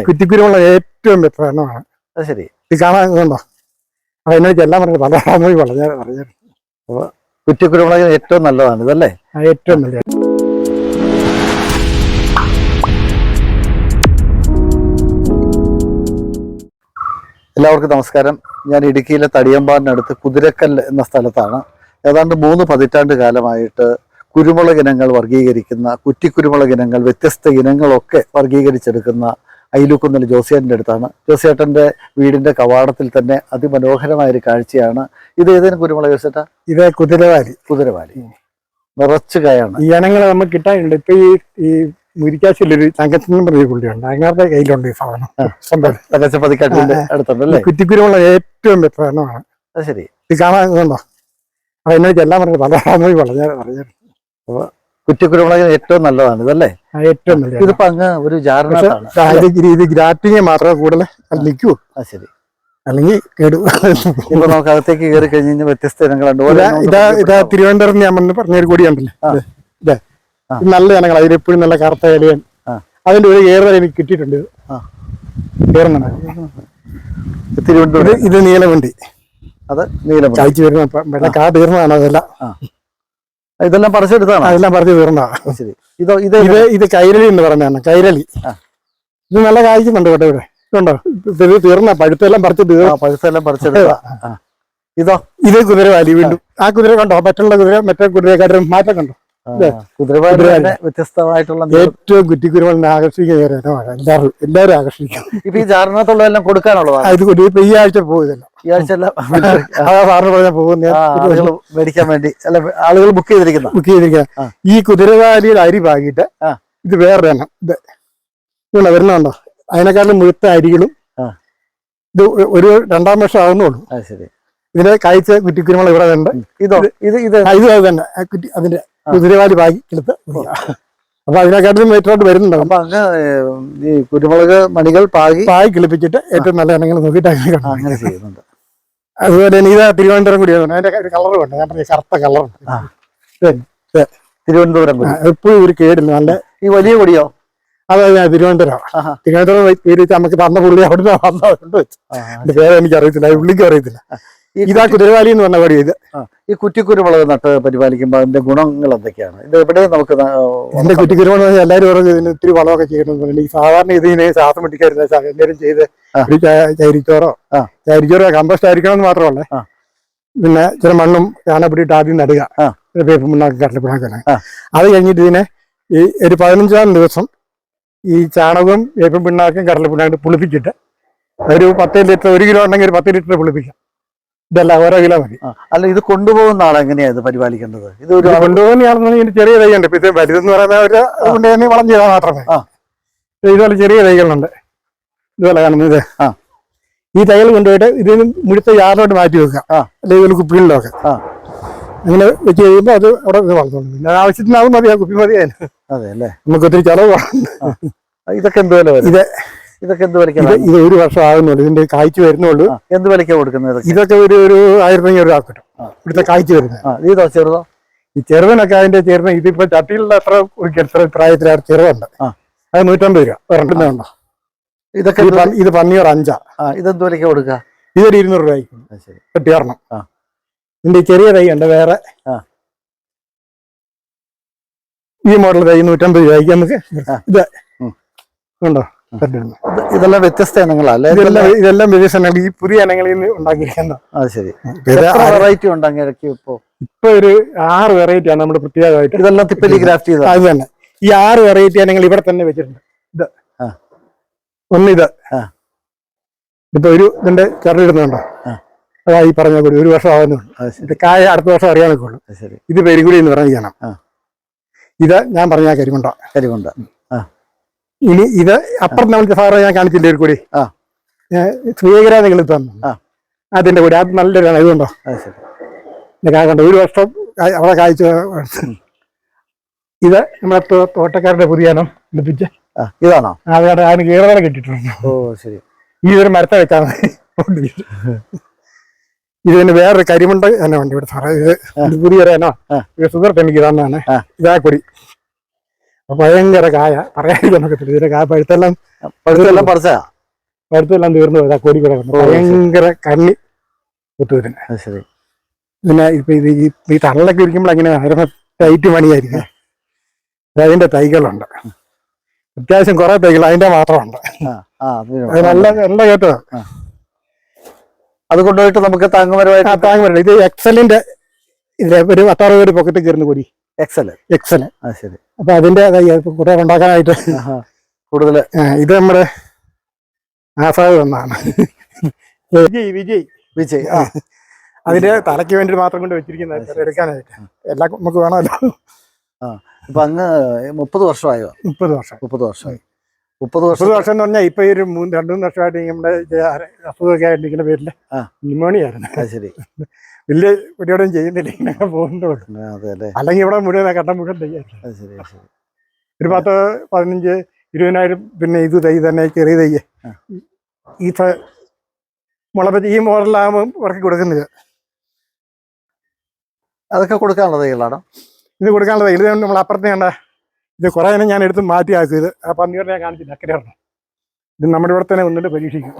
കുറ്റിക്കുരുമുള്ള ഏറ്റവും ബെറ്റർ അത് ശരി. ഇത് കാണാൻ അപ്പൊ എന്നോട് എല്ലാം പറഞ്ഞു പല പറഞ്ഞു പറഞ്ഞു പറഞ്ഞു കുറ്റിക്കുരുമുളകിന് ഏറ്റവും നല്ലതാണ് ഇതല്ലേ? ഏറ്റവും നല്ല എല്ലാവർക്കും നമസ്കാരം. ഞാൻ ഇടുക്കിയിലെ തടിയമ്പാടിനടുത്ത് കുതിരക്കല്ല് എന്ന സ്ഥലത്താണ്. ഏതാണ്ട് മൂന്ന് പതിറ്റാണ്ട് കാലമായിട്ട് കുരുമുളക് ഇനങ്ങൾ വർഗീകരിക്കുന്ന കുറ്റിക്കുരുമുളക് ഇനങ്ങൾ വ്യത്യസ്ത ഇനങ്ങളൊക്കെ വർഗീകരിച്ചെടുക്കുന്ന അയിലൂക്കുന്നൽ ജോസിയേട്ടന്റെ അടുത്താണ്. ജോസിയേട്ടന്റെ വീടിന്റെ കവാടത്തിൽ തന്നെ അതിമനോഹരമായ ഒരു കാഴ്ചയാണ്. ഇത് ഏതേലും കുരുമുളക് ജോസിയേട്ടാ? ഇത് കുതിരവാലി. കുതിരവാലി. നിറച്ചു കായാണ്. ഈ ഇനങ്ങൾ നമുക്ക് കിട്ടാനുണ്ട്. ഇപ്പൊ ഈ ഈ മുരിക്കാശ്ശേരി തങ്കത്തിന് പറഞ്ഞ പുള്ളിയുണ്ട്. അങ്ങനത്തെ കയ്യിലുണ്ട് ഈ സാധനം. സ്വന്തം. തലച്ചപ്പതിക്കാട്ടിന്റെ അടുത്തുണ്ട് അല്ലേ? കുറ്റിക്കുരുമുള്ള ഏറ്റവും അത് ശരി. ഇത് കാണാൻ ഉണ്ടോ അപ്പൊ എന്നോട് ചെല്ലാൻ പറഞ്ഞു പല പറഞ്ഞു പറഞ്ഞു പറഞ്ഞു ഏറ്റവും നല്ലതാണ് ഇതല്ലേ? ഏറ്റവും നല്ലത് ഇതിപ്പോ അങ്ങ് ഒരു ജാറിനകത്താണ്. ഇത് ഗ്രാറ്റിങ് മാത്രമേ കൂടുതൽ നിൽക്കൂ. ആ ശരി. അല്ലെങ്കിൽ കേടു ഇപ്പൊ നമുക്ക് അകത്തേക്ക് കയറി കഴിഞ്ഞ് കഴിഞ്ഞാൽ വ്യത്യസ്ത ഇനങ്ങളുണ്ട്. ഇതാ ഇതാ തിരുവനന്തപുരം ഞാൻ പറഞ്ഞു പറഞ്ഞൊരു കൂടിയുണ്ടല്ലോ. ഉണ്ടല്ലേ ഇത് നല്ല ഇനങ്ങൾ അതിലെപ്പോഴും നല്ല കറുത്ത ഇലയൻ അതിന്റെ ഒരു ഏറെ എനിക്ക് കിട്ടിയിട്ടുണ്ട്. തിരുവനന്തപുരം. ഇത് നീലമുണ്ട്. അത് നീലം ചായച്ചു വരുന്ന പ- വെള്ള കാ തീർന്നതാണ് അതെല്ലാം. ഇതെല്ലാം പറിച്ചെടുത്താണ് അതെല്ലാം പറിച്ച് തീർന്നാ ശരി. ഇതോ ഇത് ഇത് ഇത്. കൈരളി എന്ന് പറഞ്ഞാണ് കൈരളി. ഇത് നല്ല കായ്ക്കുന്നുണ്ട് കേട്ടോ ഇവിടെ. ഇതുണ്ടോ? ഇത് തീർന്ന പഴുത്തെല്ലാം പറിച്ച് തീർ ആ പഴുത്തെല്ലാം പറിച്ചെടുത്താ ഇതോ. ഇത്? കുതിരവാലി വീണ്ടും. ആ. കുതിര കണ്ടോ? മറ്റുള്ള കുതിര മറ്റേ കുതിരക്കാരും മാറ്റം കണ്ടോ? വ്യത്യസ്തമായിട്ടുള്ള. ഏറ്റവും കുറ്റിക്കുരുവലിനെ ആകർഷിക്കുന്ന എല്ലാവരും എല്ലാവരും ആകർഷിക്കും ഇപ്പൊ ഈ ജാറിനകത്തുള്ളതെല്ലാം കൊടുക്കാനുള്ളതാണ്? ഇത് ഈ ആഴ്ച പോകുന്നില്ല ഈ ആഴ്ച എല്ലാം അതാ സാറിന് പറഞ്ഞാൽ പോകുന്ന ആളുകൾ മേടിക്കാൻ വേണ്ടി. അല്ല ആളുകൾ ബുക്ക് ചെയ്തിരിക്കുന്ന? ബുക്ക് ചെയ്തിരിക്കുന്ന. ഈ കുതിരവാലിയിൽ അരി പാകിയിട്ട് ഇത് വേറെ എണ്ണം ഇത് വരുന്നുണ്ടോ? അതിനെക്കാളും മുഴുത്ത അരികളും ഇത് ഒരു രണ്ടാം വർഷം ആവുന്നുള്ളൂ. ശരി. ഇതിന്റെ കായ്ച്ച കുറ്റിക്കുരുമുളക് ഇവിടെ ഉണ്ട്. ഇതോ? ഇത് ഇത് തന്നെ. കുറ്റി അതിന്റെ കുതിരവാലി പാകി എടുത്ത് അപ്പൊ അതിനെക്കാട്ടിലും ഏറ്റവും വരുന്നുണ്ടാവും അപ്പൊ അങ്ങ് ഈ കുരുമുളക് മണികൾ പാകി പായി കിളിപ്പിച്ചിട്ട് ഏറ്റവും നല്ല ഇനങ്ങൾ നോക്കിയിട്ട് അങ്ങനെ അങ്ങനെ ചെയ്യുന്നുണ്ട്. അതുപോലെ തന്നെ ഇതാ തിരുവനന്തപുരം കൂടി അതിന്റെ ഒരു കളറും ഉണ്ട്. ഞാൻ പറഞ്ഞ കറുത്ത കളറുണ്ട്. തിരുവനന്തപുരം എപ്പോഴും ഒരു കേടില്ല. നല്ല ഈ വലിയ കൊടിയോ അതെ ഞാൻ തിരുവനന്തപുരം. തിരുവനന്തപുരം പേര് വെച്ച് നമുക്ക് തന്ന പുള്ളി അവിടുന്ന് വന്നതുകൊണ്ട് വെച്ചു ആ, എന്റെ പേര് എനിക്ക് അറിയത്തില്ല പുള്ളിക്കും അറിയത്തില്ല. ഇതാ കുതിരവാലി എന്ന് പറഞ്ഞ പടി ഇത്. ഈ കുറ്റിക്കുരുമുളക് നട്ട് പരിപാലിക്കുമ്പോൾ അതിന്റെ ഗുണങ്ങൾ എന്തൊക്കെയാണ് ഇത് എവിടെ നമുക്ക് എന്റെ കുറ്റിക്കുരുമുളക് എല്ലാവരും പറഞ്ഞു ഇതിന് ഇത്തിരി വളമൊക്കെ ചെയ്യണമെന്ന് പറഞ്ഞു സാധാരണ ഇതിനെ ശ്വാസം പിടിക്കാറില്ല എന്തെങ്കിലും ചെയ്ത്. ഒരു ചരിച്ചോറോ. ചരിച്ചോറോ കമ്പോസ്റ്റ് ആയിരിക്കണം എന്ന് മാത്രമല്ല. പിന്നെ ചില മണ്ണും ചാണകപ്പൊടിയിട്ട് ആദ്യം നടുക. വേപ്പ് പിണ്ണാക്ക് കടലപ്പിണ്ണാക്കനെ അത് കഴിഞ്ഞിട്ട് ഇതിനെ ഈ ഒരു പതിനഞ്ചാം ദിവസം ഈ ചാണകവും വേപ്പും പിണ്ണാക്കും കടലപ്പിണ്ണാക്കും പുളിപ്പിച്ചിട്ട് ഒരു പത്ത് ലിറ്റർ ഒരു കിലോ ഉണ്ടെങ്കിൽ ഒരു പത്ത് ലിറ്റർ പുളിപ്പിക്കാം. ഇതല്ല ഓരോ കിലോ മതി. അല്ല ഇത് കൊണ്ടുപോകുന്ന ആളെങ്ങനെയാണ് എങ്ങനെയാ ഇത് പരിപാലിക്കേണ്ടത്? ഇത് ഒരു കൊണ്ടുപോകുന്ന ചെറിയ തൈയുണ്ട്. ഇപ്പൊ ഇത് വലുതെന്ന് പറയുന്ന ഒരു കൊണ്ട് തന്നെ വളം ചെയ്താൽ മാത്രമേ. ഇതുപോലെ ചെറിയ തൈകളുണ്ട്. ഇതുപോലെ കാണുന്നത് ഇത്. ആ. ഈ തൈകൾ കൊണ്ടുപോയിട്ട് ഇതിന് മുഴുത്ത യാറിലോട്ട് മാറ്റി വെക്കുക. അല്ലെങ്കിൽ ഇതിൽ കുപ്പികളിലൊക്കെ. ആ. അങ്ങനെ വെച്ച് കഴിയുമ്പോൾ അത് അവിടെ വളർന്നോളും പിന്നെ ആവശ്യത്തിനാവും മതിയാ മതി ആ കുപ്പി മതി അതിന് അതെ അല്ലേ? നമുക്ക് ഒത്തിരി ചെലവ് ഇതൊക്കെ എന്തുപോലെ ഇത് ഇതൊക്കെ എന്ത് വിലയ്ക്ക് ഇത് ഒരു വർഷം ആകുന്നുള്ളൂ. ഇതിന്റെ കായ്ച്ചു വരുന്നുള്ളൂ. എന്ത് വിലക്കാ കൊടുക്കുന്നത് ഇതൊക്കെ? ഒരു ഒരു ആയിരത്തി അഞ്ഞൂറ് രൂപ കിട്ടും. ഇവിടുത്തെ കായ്ച്ചു വരുന്നത്. ഇതോ ചെറുതോ? ഈ ചെറുതനൊക്കെ അതിന്റെ ചെറുത് ഇതിപ്പോ ചട്ടിയിലുള്ള എത്ര ഒരു എത്ര പ്രായത്തിലാണ് ചെറുതുണ്ട്. അത് നൂറ്റമ്പത് രൂപ. ഒരെണ്ണത്തിന് ഉണ്ടോ ഇതൊക്കെ ഇത് പന്നിയോ പന്നിയോർ അഞ്ചാ. ഇതെന്ത് വിലക്കാ കൊടുക്കുക ഇതൊരു ഇരുന്നൂറ് രൂപ ശരി. കെട്ടിയാറണം ഇതിന്റെ ചെറിയ തൈ ഉണ്ട് വേറെ. ഈ മോഡൽ തൈ നൂറ്റമ്പത് രൂപയ്ക്ക് നമുക്ക്. ഇത് ഉണ്ടോ? ഇതെല്ലാം വ്യത്യസ്ത ഇനങ്ങളാ അല്ലേ? ഇതെല്ലാം ഇതെല്ലാം വിദേശങ്ങൾ ഈ പുതിയ ഇനങ്ങളിൽ നിന്ന് ഉണ്ടാക്കിയിരിക്കുന്ന അത് ശരി. വെറൈറ്റി ഉണ്ട് അങ്ങനെയൊക്കെ ഇപ്പോ? ഇപ്പൊ ഒരു ആറ് വെറൈറ്റി ആണ് നമ്മൾ പ്രത്യേകമായിട്ട്. ഇതെല്ലാം തിപ്പലി ഗ്രാഫ്റ്റ് ചെയ്ത അത് തന്നെ. ഈ ആറ് വെറൈറ്റി ഇനങ്ങൾ ഇവിടെ തന്നെ വെച്ചിട്ടുണ്ട്. ഇത്. ഒന്നിത്. ഇപ്പൊ ഒരു ഇതിന്റെ ചെറുതിടുന്നുണ്ടോ ആ. അതാ ഈ പറഞ്ഞ കൂടി ഒരു വർഷം ആവുന്നുണ്ട് ഇത് കായ അടുത്ത വർഷം അറിയാനൊക്കെ ഉള്ളു. ഇത് പെരുകുടി എന്ന് പറഞ്ഞിരിക്കണം ആ. ഇത് ഞാൻ പറഞ്ഞ കരികൊണ്ട കരികൊണ്ട ഇനി ഇത് അപ്പുറം നമ്മൾ സാറ് ഞാൻ കാണിച്ചില്ലേ ഒരു കൂടി. സ്വീകര നിങ്ങൾ തന്നു. അതിന്റെ കൂടി. അത് നല്ലൊരു ഇതുണ്ടോ? കണ്ടോ ഒരു വർഷം അവിടെ കാഴ്ച ഇത് നമ്മുടെ തോട്ടക്കാരുടെ പുതിയനം ലഭിച്ച ഇതാണോ? അതുകൊണ്ട് അതിന് കീറതല കിട്ടിയിട്ടുണ്ട്. ഓ ശരി. ഈ ഒരു മരത്തെ വെച്ചാണ് മതി ഇതിന് വേറൊരു കരിമുണ്ട എന്നെ ഉണ്ട് ഇവിടെ സാറേ. ഇത് പുതിയൊരു ഇനോ. സുഹൃത്ത് എനിക്ക് തന്നാണ് ഇതാ കൊടി. ഭയങ്കര കായ. പറയാതിരിക്കാൻ ഇതിന്റെ കായ പഴുത്തെല്ലാം പഴുത്തെല്ലാം പറിച്ചാ പഴുത്തെല്ലാം തീർന്നു പോയതാ കോടി കൂടെ ഭയങ്കര കണ്ണി കുത്തു ശരി. പിന്നെ ഇപ്പൊ ഇത് ഈ തള്ളൊക്കെ ഇരിക്കുമ്പോൾ അങ്ങനെ ഭയങ്കര ടൈറ്റ് പണിയായിരിക്കും. അതിന്റെ തൈകളുണ്ട്. അത്യാവശ്യം കുറെ തൈകൾ അതിന്റെ മാത്രമുണ്ട്. നല്ല നല്ല കേട്ടോ അത് കൊണ്ടുപോയിട്ട് നമുക്ക് താങ്ങുമരമായിട്ട് താങ്ങുമരം ഇത് എക്സലിന്റെ ഇതിലെ ഒരു പത്താറ് പേര് പൊക്കറ്റ് കയറുന്ന കൊടി എക്സൽ എക്സൽ അത് ശരി. അപ്പൊ അതിന്റെ കുറെ ഉണ്ടാക്കാനായിട്ട്. കൂടുതൽ ഇത് നമ്മുടെ ആസാദ് എന്നാണ് വിജയ് വിജയ്. വിജയ് ആ. അതിന്റെ തലയ്ക്ക് വേണ്ടി മാത്രം കൊണ്ട് വെച്ചിരിക്കുന്നത് എടുക്കാനായിട്ട്. എല്ലാം നമുക്ക് വേണമല്ലോ. ആ. ഇപ്പൊ അങ്ങ് മുപ്പത് വർഷമായോ? മുപ്പത് വർഷം. മുപ്പത് വർഷമായി. മുപ്പത് വർഷം മുപ്പത് വർഷം എന്ന് പറഞ്ഞാൽ ഇപ്പൊ ഈ ഒരു മൂന്ന് രണ്ടു മൂന്ന് വർഷമായിട്ട് നമ്മുടെ അസുഖമൊക്കെ ആയിട്ടിരിക്കുന്ന പേരിൽ ആ. ന്യൂമോണിയ ആയിരുന്നു. ശരി. വലിയ പരിപാടിയും ചെയ്യുന്നില്ല ഇങ്ങനെ പോകുന്നുള്ളൂ അല്ലെങ്കിൽ ഇവിടെ മുഴുവൻ കട്ടം മുഴുവൻ ശരി ശരി. ഒരു പത്ത് പതിനഞ്ച് ഇരുപതിനായിരം പിന്നെ ഇത് തൈ തന്നെ ചെറിയ തയ്യ്. ഈ ത- മുളപ്പറ്റി ഈ മോഡലാകുമ്പോൾ ഇറക്കി കൊടുക്കുന്നത് അതൊക്കെ കൊടുക്കാനുള്ള തൈകളാണോ? ഇത് കൊടുക്കാനുള്ള തൈ ഇത് നമ്മൾ അപ്പുറത്തെ കണ്ട ഇത് കുറേ നേരം ഞാൻ എടുത്ത് മാറ്റി ആക്കിയത്. ആ പന്നിയോടെ ഞാൻ കാണിച്ചില്ല അക്കരെ ഇത് നമ്മുടെ ഇവിടെ തന്നെ ഒന്നിട്ട് പരീക്ഷിക്കും.